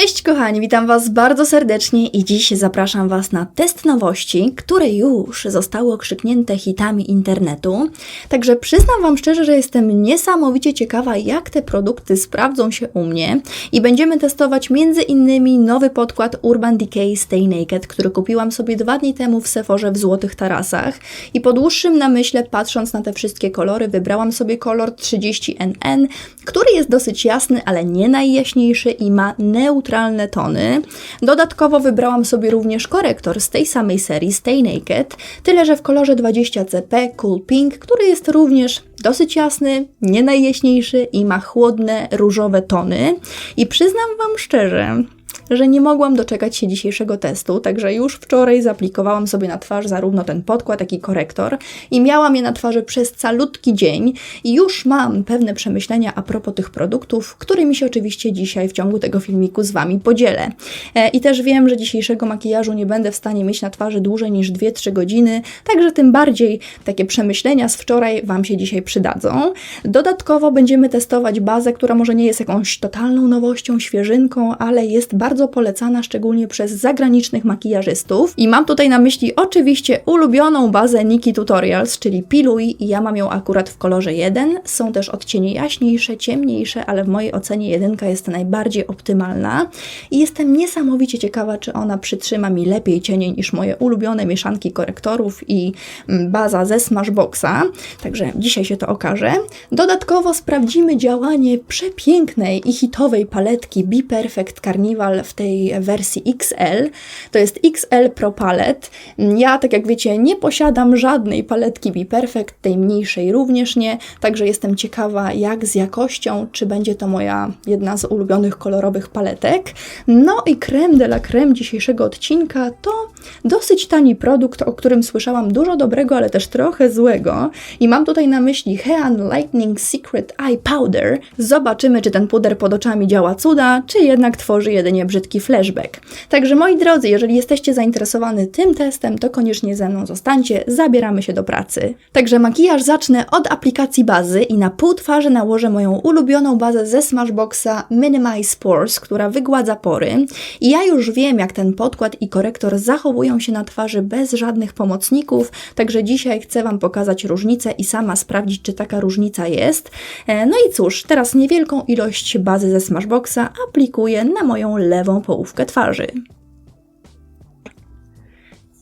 Cześć kochani, witam Was bardzo serdecznie i dziś zapraszam Was na test nowości, które już zostały okrzyknięte hitami internetu. Także przyznam Wam szczerze, że jestem niesamowicie ciekawa, jak te produkty sprawdzą się u mnie i będziemy testować innymi nowy podkład Urban Decay Stay Naked, który kupiłam sobie dwa dni temu w Sephorze w Złotych Tarasach i po dłuższym namyśle, patrząc na te wszystkie kolory, wybrałam sobie kolor 30NN, który jest dosyć jasny, ale nie najjaśniejszy i ma neutralne tony. Dodatkowo wybrałam sobie również korektor z tej samej serii Stay Naked, tyle że w kolorze 20CP Cool Pink, który jest również dosyć jasny, nie najjaśniejszy i ma chłodne, różowe tony. I przyznam Wam szczerze, że nie mogłam doczekać się dzisiejszego testu, także już wczoraj zaplikowałam sobie na twarz zarówno ten podkład, jak i korektor i miałam je na twarzy przez calutki dzień i już mam pewne przemyślenia a propos tych produktów, którymi się oczywiście dzisiaj w ciągu tego filmiku z Wami podzielę. E, I też wiem, że dzisiejszego makijażu nie będę w stanie mieć na twarzy dłużej niż 2-3 godziny, także tym bardziej takie przemyślenia z wczoraj Wam się dzisiaj przydadzą. Dodatkowo będziemy testować bazę, która może nie jest jakąś totalną nowością, świeżynką, ale jest bardzo polecana szczególnie przez zagranicznych makijażystów. I mam tutaj na myśli oczywiście ulubioną bazę Nikki Tutorials, czyli Pilui ja mam ją akurat w kolorze 1. Są też odcienie jaśniejsze, ciemniejsze, ale w mojej ocenie jedynka jest najbardziej optymalna. I jestem niesamowicie ciekawa, czy ona przytrzyma mi lepiej cienie niż moje ulubione mieszanki korektorów i mm, baza ze Smashboxa. Także dzisiaj się to okaże. Dodatkowo sprawdzimy działanie przepięknej i hitowej paletki Be Perfect Carnival w tej wersji XL. To jest XL Pro Palette. Ja, tak jak wiecie, nie posiadam żadnej paletki Be Perfect, tej mniejszej również nie, także jestem ciekawa jak z jakością, czy będzie to moja jedna z ulubionych kolorowych paletek. No i creme de la creme dzisiejszego odcinka to dosyć tani produkt, o którym słyszałam dużo dobrego, ale też trochę złego. I mam tutaj na myśli Hean Lightning Secret Eye Powder. Zobaczymy, czy ten puder pod oczami działa cuda, czy jednak tworzy jedynie brzydki flashback. Także moi drodzy, jeżeli jesteście zainteresowani tym testem, to koniecznie ze mną zostańcie, zabieramy się do pracy. Także makijaż zacznę od aplikacji bazy i na pół twarzy nałożę moją ulubioną bazę ze Smashboxa Minimize Pores, która wygładza pory. I ja już wiem, jak ten podkład i korektor zachowują się na twarzy bez żadnych pomocników, także dzisiaj chcę Wam pokazać różnicę i sama sprawdzić, czy taka różnica jest. E, No i cóż, teraz niewielką ilość bazy ze Smashboxa aplikuję na moją lewą połówkę twarzy.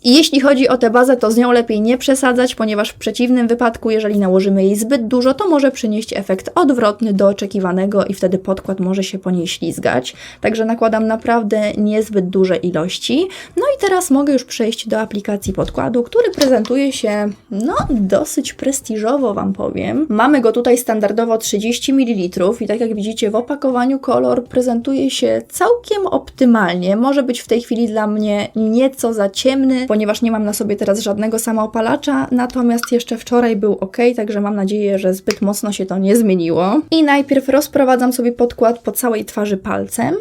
I jeśli chodzi o tę bazę, to z nią lepiej nie przesadzać, ponieważ w przeciwnym wypadku, jeżeli nałożymy jej zbyt dużo, to może przynieść efekt odwrotny do oczekiwanego i wtedy podkład może się po niej ślizgać. Także nakładam naprawdę niezbyt duże ilości. No i teraz mogę już przejść do aplikacji podkładu, który prezentuje się, no, dosyć prestiżowo, Wam powiem. Mamy go tutaj standardowo 30 ml i tak jak widzicie w opakowaniu kolor prezentuje się całkiem optymalnie. Może być w tej chwili dla mnie nieco za ciemny, ponieważ nie mam na sobie teraz żadnego samoopalacza, natomiast jeszcze wczoraj był ok, także mam nadzieję, że zbyt mocno się to nie zmieniło. I najpierw rozprowadzam sobie podkład po całej twarzy palcem.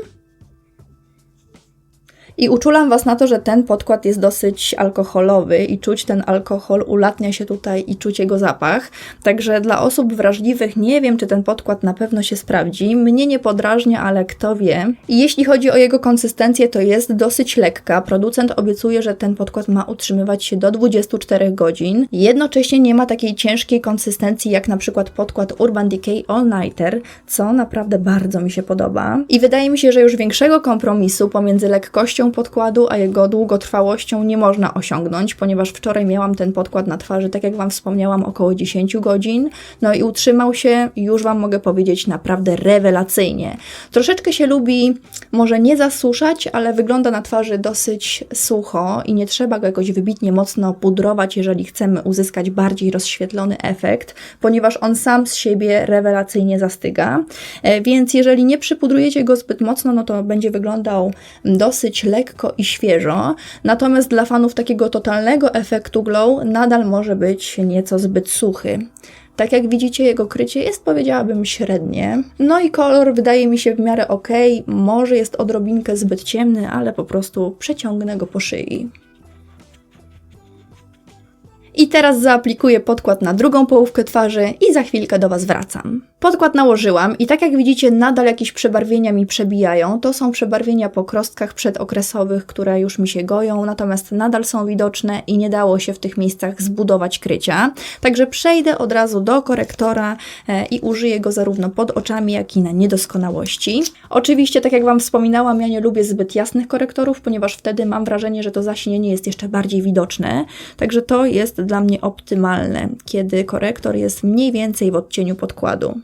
I uczulam Was na to, że ten podkład jest dosyć alkoholowy i czuć ten alkohol, ulatnia się tutaj i czuć jego zapach. Także dla osób wrażliwych nie wiem, czy ten podkład na pewno się sprawdzi. Mnie nie podrażnia, ale kto wie. I jeśli chodzi o jego konsystencję, to jest dosyć lekka. Producent obiecuje, że ten podkład ma utrzymywać się do 24 godzin. Jednocześnie nie ma takiej ciężkiej konsystencji jak na przykład podkład Urban Decay All Nighter, co naprawdę bardzo mi się podoba. I wydaje mi się, że już większego kompromisu pomiędzy lekkością podkładu, a jego długotrwałością nie można osiągnąć, ponieważ wczoraj miałam ten podkład na twarzy, tak jak Wam wspomniałam, około 10 godzin. No i utrzymał się, już Wam mogę powiedzieć, naprawdę rewelacyjnie. Troszeczkę się lubi, może nie zasuszać, ale wygląda na twarzy dosyć sucho i nie trzeba go jakoś wybitnie mocno pudrować, jeżeli chcemy uzyskać bardziej rozświetlony efekt, ponieważ on sam z siebie rewelacyjnie zastyga. E, Więc jeżeli nie przypudrujecie go zbyt mocno, no to będzie wyglądał dosyć lekko i świeżo. Natomiast dla fanów takiego totalnego efektu glow nadal może być nieco zbyt suchy. Tak jak widzicie, jego krycie jest, powiedziałabym, średnie. No i kolor wydaje mi się w miarę ok. Może jest odrobinkę zbyt ciemny, ale po prostu przeciągnę go po szyi. I teraz zaaplikuję podkład na drugą połówkę twarzy i za chwilkę do Was wracam. Podkład nałożyłam i tak jak widzicie, nadal jakieś przebarwienia mi przebijają. To są przebarwienia po krostkach przedokresowych, które już mi się goją, natomiast nadal są widoczne i nie dało się w tych miejscach zbudować krycia. Także przejdę od razu do korektora e, i użyję go zarówno pod oczami, jak i na niedoskonałości. Oczywiście, tak jak Wam wspominałam, ja nie lubię zbyt jasnych korektorów, ponieważ wtedy mam wrażenie, że to zaśnienie jest jeszcze bardziej widoczne. Także to jest dla mnie optymalne, kiedy korektor jest mniej więcej w odcieniu podkładu.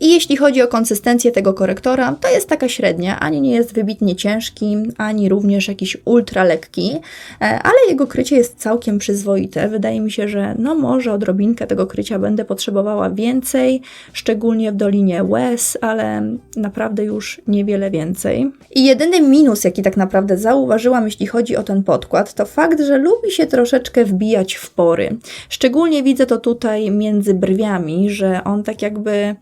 I jeśli chodzi o konsystencję tego korektora, to jest taka średnia, ani nie jest wybitnie ciężki, ani również jakiś ultra lekki, e, ale jego krycie jest całkiem przyzwoite. Wydaje mi się, że no może odrobinkę tego krycia będę potrzebowała więcej, szczególnie w Dolinie łez, ale naprawdę już niewiele więcej. I jedyny minus, jaki tak naprawdę zauważyłam, jeśli chodzi o ten podkład, to fakt, że lubi się troszeczkę wbijać w pory. Szczególnie widzę to tutaj między brwiami, że on tak jakby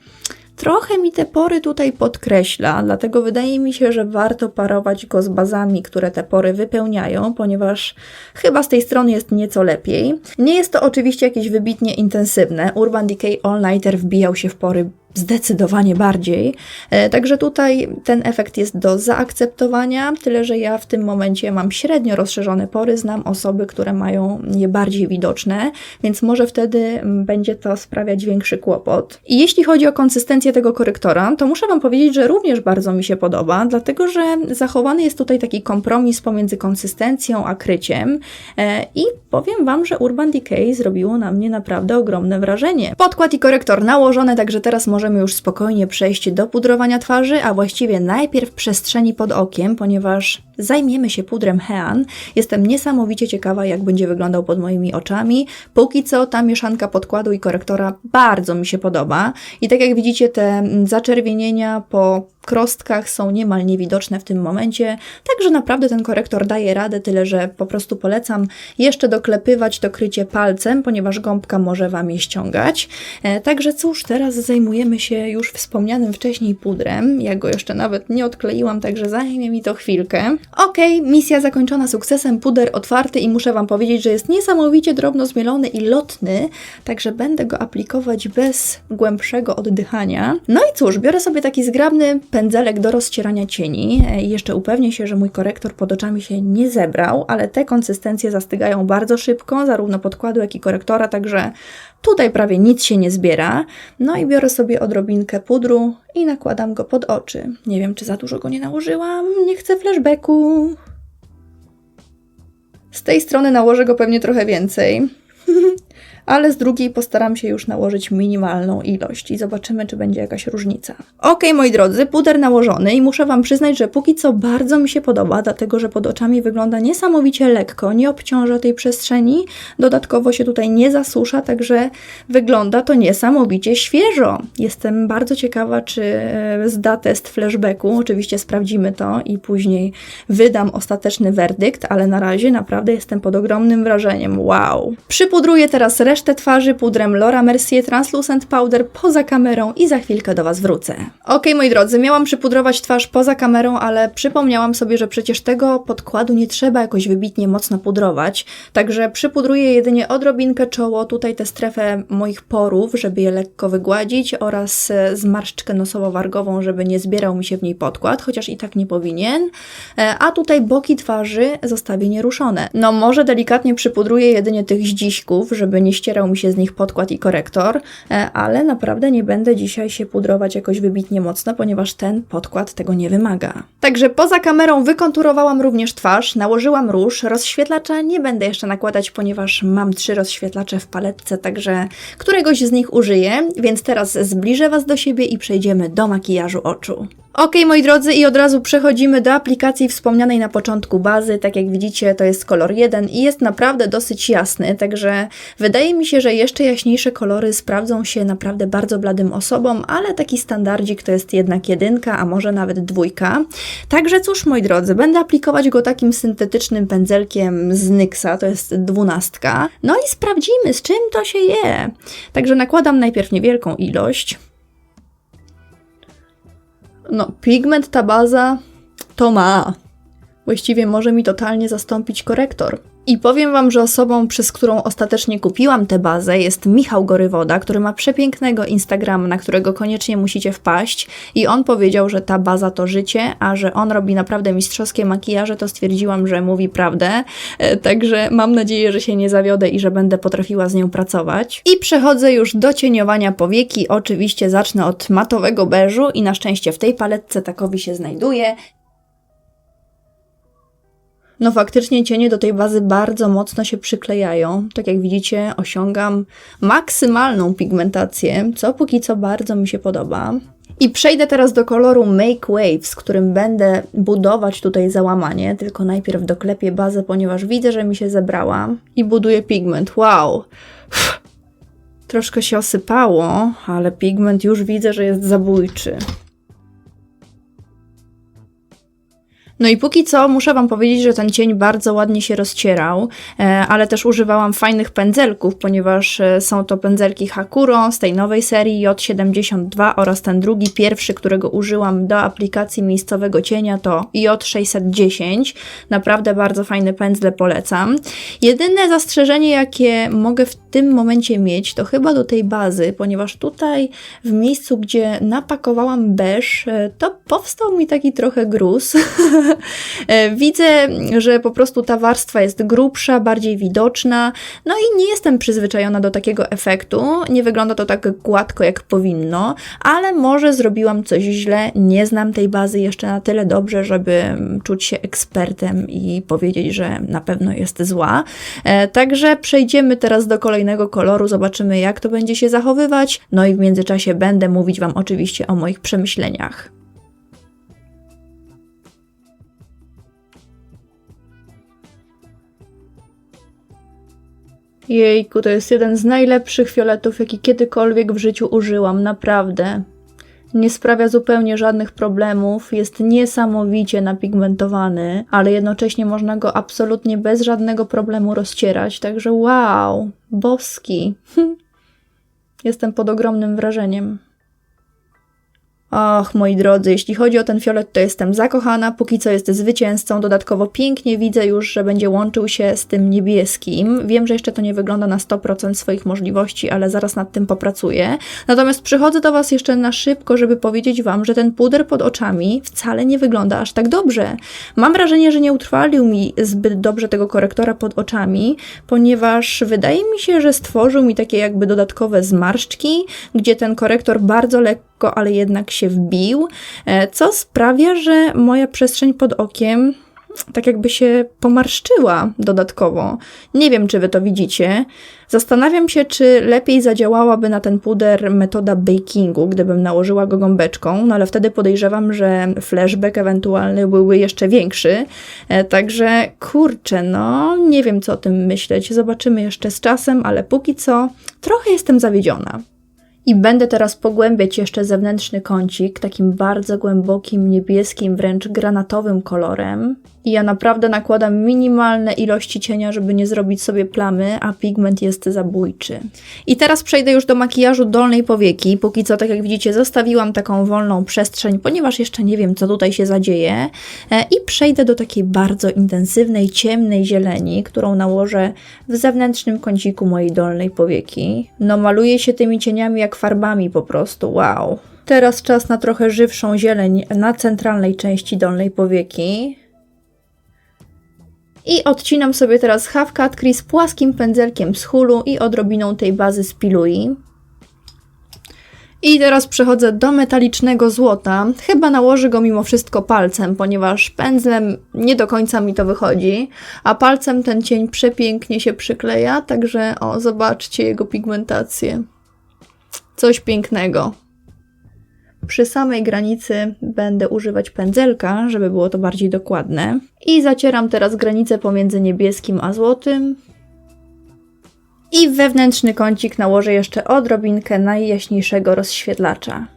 Trochę mi te pory tutaj podkreśla, dlatego wydaje mi się, że warto parować go z bazami, które te pory wypełniają, ponieważ chyba z tej strony jest nieco lepiej. Nie jest to oczywiście jakieś wybitnie intensywne. Urban Decay All Nighter wbijał się w pory zdecydowanie bardziej. E, także tutaj ten efekt jest do zaakceptowania, tyle że ja w tym momencie mam średnio rozszerzone pory, znam osoby, które mają je bardziej widoczne, więc może wtedy mm, będzie to sprawiać większy kłopot. I jeśli chodzi o konsystencję tego korektora, to muszę Wam powiedzieć, że również bardzo mi się podoba, dlatego że zachowany jest tutaj taki kompromis pomiędzy konsystencją a kryciem e, i powiem Wam, że Urban Decay zrobiło na mnie naprawdę ogromne wrażenie. Podkład i korektor nałożone, także teraz może możemy już spokojnie przejść do pudrowania twarzy, a właściwie najpierw przestrzeni pod okiem, ponieważ zajmiemy się pudrem Hean. Jestem niesamowicie ciekawa, jak będzie wyglądał pod moimi oczami. Póki co ta mieszanka podkładu i korektora bardzo mi się podoba. I tak jak widzicie, te zaczerwienienia po krostkach są niemal niewidoczne w tym momencie, także naprawdę ten korektor daje radę, tyle że po prostu polecam jeszcze doklepywać to krycie palcem, ponieważ gąbka może Wam je ściągać. E, także cóż, teraz zajmujemy się już wspomnianym wcześniej pudrem. Ja go jeszcze nawet nie odkleiłam, także zajmie mi to chwilkę. Ok, misja zakończona sukcesem, puder otwarty i muszę Wam powiedzieć, że jest niesamowicie drobno zmielony i lotny, także będę go aplikować bez głębszego oddychania. No i cóż, biorę sobie taki zgrabny pędzelek do rozcierania cieni e, jeszcze upewnię się, że mój korektor pod oczami się nie zebrał, ale te konsystencje zastygają bardzo szybko, zarówno podkładu, jak i korektora, także tutaj prawie nic się nie zbiera. No i biorę sobie odrobinkę pudru i nakładam go pod oczy. Nie wiem, czy za dużo go nie nałożyłam, nie chcę flashbacku. Z tej strony nałożę go pewnie trochę więcej. ale z drugiej postaram się już nałożyć minimalną ilość i zobaczymy, czy będzie jakaś różnica. Ok, moi drodzy, puder nałożony i muszę Wam przyznać, że póki co bardzo mi się podoba, dlatego że pod oczami wygląda niesamowicie lekko, nie obciąża tej przestrzeni, dodatkowo się tutaj nie zasusza, także wygląda to niesamowicie świeżo. Jestem bardzo ciekawa, czy e, zda test flashbacku, oczywiście sprawdzimy to i później wydam ostateczny werdykt, ale na razie naprawdę jestem pod ogromnym wrażeniem. Wow! Przypudruję teraz resztę resztę twarzy pudrem Laura Mercier Translucent Powder poza kamerą i za chwilkę do Was wrócę. Ok, moi drodzy, miałam przypudrować twarz poza kamerą, ale przypomniałam sobie, że przecież tego podkładu nie trzeba jakoś wybitnie mocno pudrować, także przypudruję jedynie odrobinkę czoło, tutaj tę strefę moich porów, żeby je lekko wygładzić oraz e, zmarszczkę nosowo-wargową, żeby nie zbierał mi się w niej podkład, chociaż i tak nie powinien, e, a tutaj boki twarzy zostawię nieruszone. No może delikatnie przypudruję jedynie tych zdziśków, żeby nie ścierał mi się z nich podkład i korektor, e, ale naprawdę nie będę dzisiaj się pudrować jakoś wybitnie mocno, ponieważ ten podkład tego nie wymaga. Także poza kamerą wykonturowałam również twarz, nałożyłam róż, rozświetlacza nie będę jeszcze nakładać, ponieważ mam trzy rozświetlacze w paletce, także któregoś z nich użyję, więc teraz zbliżę Was do siebie i przejdziemy do makijażu oczu. Ok, moi drodzy, i od razu przechodzimy do aplikacji wspomnianej na początku bazy. Tak jak widzicie, to jest kolor 1 i jest naprawdę dosyć jasny, także wydaje mi się, że jeszcze jaśniejsze kolory sprawdzą się naprawdę bardzo bladym osobom, ale taki standardzik to jest jednak jedynka, a może nawet dwójka. Także cóż, moi drodzy, będę aplikować go takim syntetycznym pędzelkiem z NYXa, to jest dwunastka. No i sprawdzimy, z czym to się je. Także nakładam najpierw niewielką ilość. No, pigment, ta baza to ma. Właściwie może mi totalnie zastąpić korektor. I powiem Wam, że osobą, przez którą ostatecznie kupiłam tę bazę jest Michał Gorywoda, który ma przepięknego Instagrama, na którego koniecznie musicie wpaść. I on powiedział, że ta baza to życie, a że on robi naprawdę mistrzowskie makijaże, to stwierdziłam, że mówi prawdę. E, Także mam nadzieję, że się nie zawiodę i że będę potrafiła z nią pracować. I przechodzę już do cieniowania powieki. Oczywiście zacznę od matowego beżu i na szczęście w tej paletce takowi się znajduje. No faktycznie cienie do tej bazy bardzo mocno się przyklejają. Tak jak widzicie, osiągam maksymalną pigmentację, co póki co bardzo mi się podoba. I przejdę teraz do koloru Make Wave, z którym będę budować tutaj załamanie, tylko najpierw doklepię bazę, ponieważ widzę, że mi się zebrała i buduję pigment. Wow! Troszkę się osypało, ale pigment już widzę, że jest zabójczy. No i póki co muszę Wam powiedzieć, że ten cień bardzo ładnie się rozcierał, e, ale też używałam fajnych pędzelków, ponieważ e, są to pędzelki Hakuro z tej nowej serii J72 oraz ten drugi, pierwszy, którego użyłam do aplikacji miejscowego cienia to J610. Naprawdę bardzo fajne pędzle polecam. Jedyne zastrzeżenie, jakie mogę w tym momencie mieć, to chyba do tej bazy, ponieważ tutaj w miejscu, gdzie napakowałam beż, e, to powstał mi taki trochę gruz. E, Widzę, że po prostu ta warstwa jest grubsza, bardziej widoczna, no i nie jestem przyzwyczajona do takiego efektu. Nie wygląda to tak gładko, jak powinno, ale może zrobiłam coś źle, nie znam tej bazy jeszcze na tyle dobrze, żeby czuć się ekspertem i powiedzieć, że na pewno jest zła. E, Także przejdziemy teraz do kolejnego koloru, zobaczymy jak to będzie się zachowywać, no i w międzyczasie będę mówić Wam oczywiście o moich przemyśleniach. Jejku, to jest jeden z najlepszych fioletów, jaki kiedykolwiek w życiu użyłam, naprawdę. Nie sprawia zupełnie żadnych problemów, jest niesamowicie napigmentowany, ale jednocześnie można go absolutnie bez żadnego problemu rozcierać, także wow, boski. Jestem pod ogromnym wrażeniem. Och, moi drodzy, jeśli chodzi o ten fiolet, to jestem zakochana, póki co jest zwycięzcą. Dodatkowo pięknie widzę już, że będzie łączył się z tym niebieskim. Wiem, że jeszcze to nie wygląda na 100% swoich możliwości, ale zaraz nad tym popracuję. Natomiast przychodzę do Was jeszcze na szybko, żeby powiedzieć Wam, że ten puder pod oczami wcale nie wygląda aż tak dobrze. Mam wrażenie, że nie utrwalił mi zbyt dobrze tego korektora pod oczami, ponieważ wydaje mi się, że stworzył mi takie jakby dodatkowe zmarszczki, gdzie ten korektor bardzo lekko, ale jednak się wbił, e, co sprawia, że moja przestrzeń pod okiem tak jakby się pomarszczyła dodatkowo. Nie wiem, czy wy to widzicie. Zastanawiam się, czy lepiej zadziałałaby na ten puder metoda bakingu, gdybym nałożyła go gąbeczką, no ale wtedy podejrzewam, że flashback ewentualny byłby jeszcze większy. E, Także kurczę, no nie wiem, co o tym myśleć. Zobaczymy jeszcze z czasem, ale póki co trochę jestem zawiedziona. I będę teraz pogłębiać jeszcze zewnętrzny kącik takim bardzo głębokim, niebieskim, wręcz granatowym kolorem. I ja naprawdę nakładam minimalne ilości cienia, żeby nie zrobić sobie plamy, a pigment jest zabójczy. I teraz przejdę już do makijażu dolnej powieki. Póki co, tak jak widzicie, zostawiłam taką wolną przestrzeń, ponieważ jeszcze nie wiem, co tutaj się zadzieje. E, I przejdę do takiej bardzo intensywnej, ciemnej zieleni, którą nałożę w zewnętrznym kąciku mojej dolnej powieki. No, maluje się tymi cieniami jak farbami po prostu, wow. Teraz czas na trochę żywszą zieleń na centralnej części dolnej powieki. I odcinam sobie teraz half cut crease płaskim pędzelkiem z hulu i odrobiną tej bazy z Pilui. I teraz przechodzę do metalicznego złota. Chyba nałożę go mimo wszystko palcem, ponieważ pędzlem nie do końca mi to wychodzi, a palcem ten cień przepięknie się przykleja, także o, zobaczcie jego pigmentację. Coś pięknego. Przy samej granicy będę używać pędzelka, żeby było to bardziej dokładne. I zacieram teraz granicę pomiędzy niebieskim a złotym. I wewnętrzny kącik nałożę jeszcze odrobinkę najjaśniejszego rozświetlacza.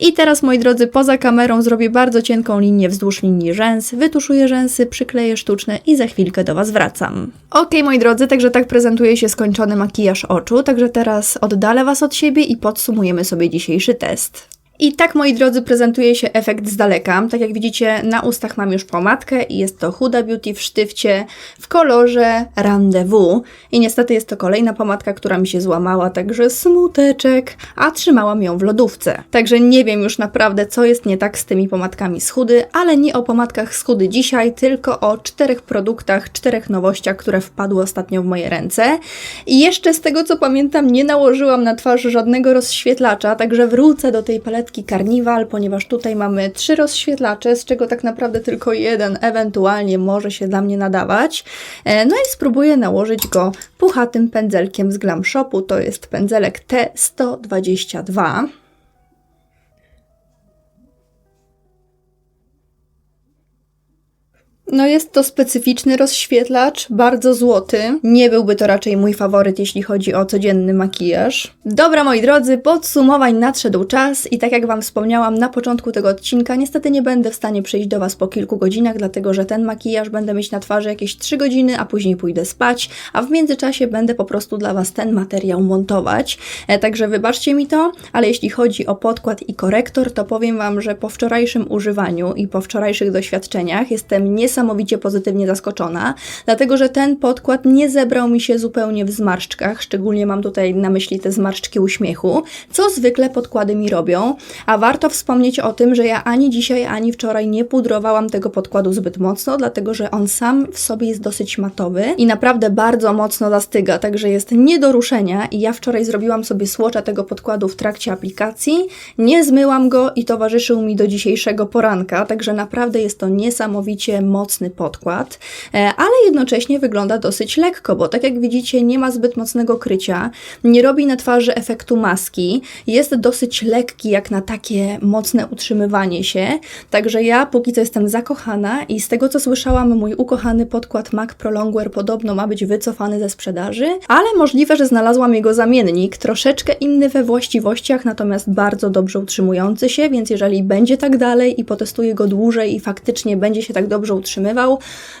I teraz, moi drodzy, poza kamerą zrobię bardzo cienką linię wzdłuż linii rzęs, wytuszuję rzęsy, przykleję sztuczne i za chwilkę do Was wracam. Ok, moi drodzy, także tak prezentuje się skończony makijaż oczu, także teraz oddalę Was od siebie i podsumujemy sobie dzisiejszy test. I tak, moi drodzy, prezentuje się efekt z daleka. Tak jak widzicie, na ustach mam już pomadkę i jest to Huda Beauty w sztywcie w kolorze Rendezvous. I niestety jest to kolejna pomadka, która mi się złamała, także smuteczek, a trzymałam ją w lodówce. Także nie wiem już naprawdę, co jest nie tak z tymi pomadkami z Hudy, ale nie o pomadkach z Hudy dzisiaj, tylko o czterech produktach, czterech nowościach, które wpadły ostatnio w moje ręce. I jeszcze z tego, co pamiętam, nie nałożyłam na twarz żadnego rozświetlacza, także wrócę do tej paletki Carnival, ponieważ tutaj mamy trzy rozświetlacze, z czego tak naprawdę tylko jeden ewentualnie może się dla mnie nadawać. E, No i spróbuję nałożyć go puchatym pędzelkiem z Glam Shopu. To jest pędzelek T122. No jest to specyficzny rozświetlacz, bardzo złoty. Nie byłby to raczej mój faworyt, jeśli chodzi o codzienny makijaż. Dobra, moi drodzy, podsumowań nadszedł czas i tak jak Wam wspomniałam na początku tego odcinka, niestety nie będę w stanie przyjść do Was po kilku godzinach, dlatego że ten makijaż będę mieć na twarzy jakieś 3 godziny, a później pójdę spać, a w międzyczasie będę po prostu dla Was ten materiał montować. E, także wybaczcie mi to, ale jeśli chodzi o podkład i korektor, to powiem Wam, że po wczorajszym używaniu i po wczorajszych doświadczeniach jestem niesamowicie pozytywnie zaskoczona, dlatego że ten podkład nie zebrał mi się zupełnie w zmarszczkach, szczególnie mam tutaj na myśli te zmarszczki uśmiechu, co zwykle podkłady mi robią, a warto wspomnieć o tym, że ja ani dzisiaj, ani wczoraj nie pudrowałam tego podkładu zbyt mocno, dlatego że on sam w sobie jest dosyć matowy i naprawdę bardzo mocno zastyga, także jest nie do ruszenia i ja wczoraj zrobiłam sobie słocza tego podkładu w trakcie aplikacji, nie zmyłam go i towarzyszył mi do dzisiejszego poranka, także naprawdę jest to niesamowicie mocny podkład, e, ale jednocześnie wygląda dosyć lekko, bo tak jak widzicie nie ma zbyt mocnego krycia, nie robi na twarzy efektu maski, jest dosyć lekki jak na takie mocne utrzymywanie się, także ja póki co jestem zakochana i z tego co słyszałam mój ukochany podkład MAC Prolongwear podobno ma być wycofany ze sprzedaży, ale możliwe, że znalazłam jego zamiennik, troszeczkę inny we właściwościach, natomiast bardzo dobrze utrzymujący się, więc jeżeli będzie tak dalej i potestuję go dłużej i faktycznie będzie się tak dobrze utrzymywał,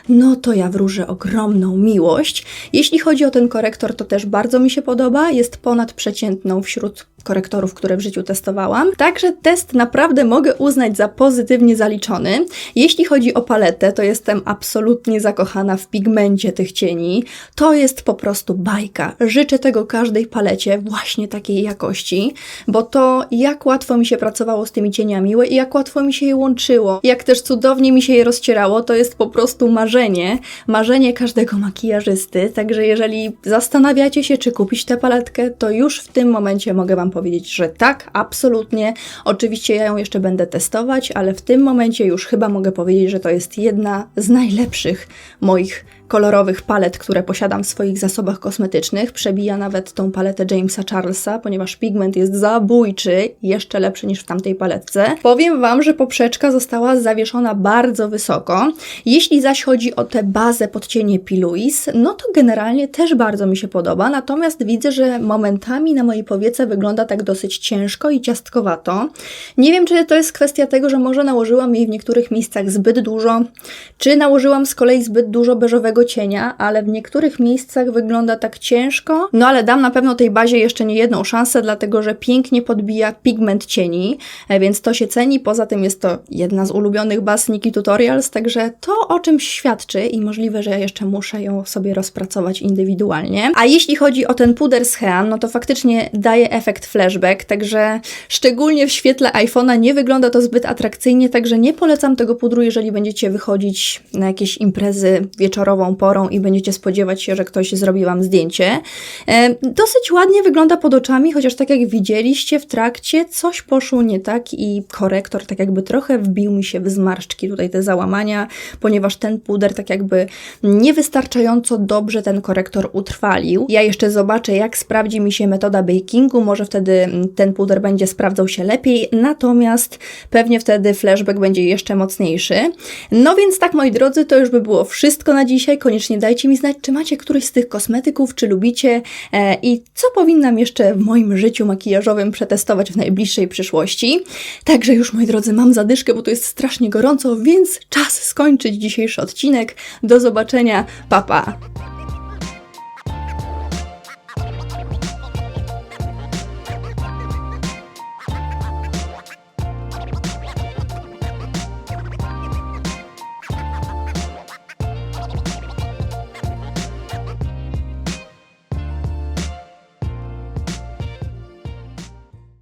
no to ja wróżę ogromną miłość. Jeśli chodzi o ten korektor, to też bardzo mi się podoba. Jest ponadprzeciętną wśród korektorów, które w życiu testowałam. Także test naprawdę mogę uznać za pozytywnie zaliczony. Jeśli chodzi o paletę, to jestem absolutnie zakochana w pigmencie tych cieni. To jest po prostu bajka. Życzę tego każdej palecie właśnie takiej jakości, bo to jak łatwo mi się pracowało z tymi cieniami i jak łatwo mi się je łączyło, jak też cudownie mi się je rozcierało, to jest po prostu marzenie, marzenie każdego makijażysty. Także jeżeli zastanawiacie się, czy kupić tę paletkę, to już w tym momencie mogę Wam powiedzieć, że tak, absolutnie. Oczywiście ja ją jeszcze będę testować, ale w tym momencie już chyba mogę powiedzieć, że to jest jedna z najlepszych moich kolorowych palet, które posiadam w swoich zasobach kosmetycznych. Przebija nawet tą paletę Jamesa Charlesa, ponieważ pigment jest zabójczy, jeszcze lepszy niż w tamtej paletce. Powiem Wam, że poprzeczka została zawieszona bardzo wysoko. Jeśli zaś chodzi o tę bazę podcienie P. Louis, no to generalnie też bardzo mi się podoba, natomiast widzę, że momentami na mojej powiece wygląda tak dosyć ciężko i ciastkowato. Nie wiem, czy to jest kwestia tego, że może nałożyłam jej w niektórych miejscach zbyt dużo, czy nałożyłam z kolei zbyt dużo beżowego cienia, ale w niektórych miejscach wygląda tak ciężko. No ale dam na pewno tej bazie jeszcze nie jedną szansę, dlatego że pięknie podbija pigment cieni, e, więc to się ceni. Poza tym jest to jedna z ulubionych baz Niki Tutorials, także to o czymś świadczy i możliwe, że ja jeszcze muszę ją sobie rozpracować indywidualnie. A jeśli chodzi o ten puder z Hean, no to faktycznie daje efekt flashback, także szczególnie w świetle iPhone'a nie wygląda to zbyt atrakcyjnie, także nie polecam tego pudru, jeżeli będziecie wychodzić na jakieś imprezy wieczorową porą i będziecie spodziewać się, że ktoś zrobi Wam zdjęcie. E, dosyć ładnie wygląda pod oczami, chociaż tak jak widzieliście w trakcie, coś poszło nie tak i korektor tak jakby trochę wbił mi się w zmarszczki, tutaj te załamania, ponieważ ten puder tak jakby niewystarczająco dobrze ten korektor utrwalił. Ja jeszcze zobaczę, jak sprawdzi mi się metoda bakingu, może wtedy ten puder będzie sprawdzał się lepiej, natomiast pewnie wtedy flashback będzie jeszcze mocniejszy. No więc tak, moi drodzy, to już by było wszystko na dzisiaj. Koniecznie dajcie mi znać, czy macie któryś z tych kosmetyków, czy lubicie e, i co powinnam jeszcze w moim życiu makijażowym przetestować w najbliższej przyszłości. Także już, moi drodzy, mam zadyszkę, bo tu jest strasznie gorąco, więc czas skończyć dzisiejszy odcinek. Do zobaczenia, papa! Pa.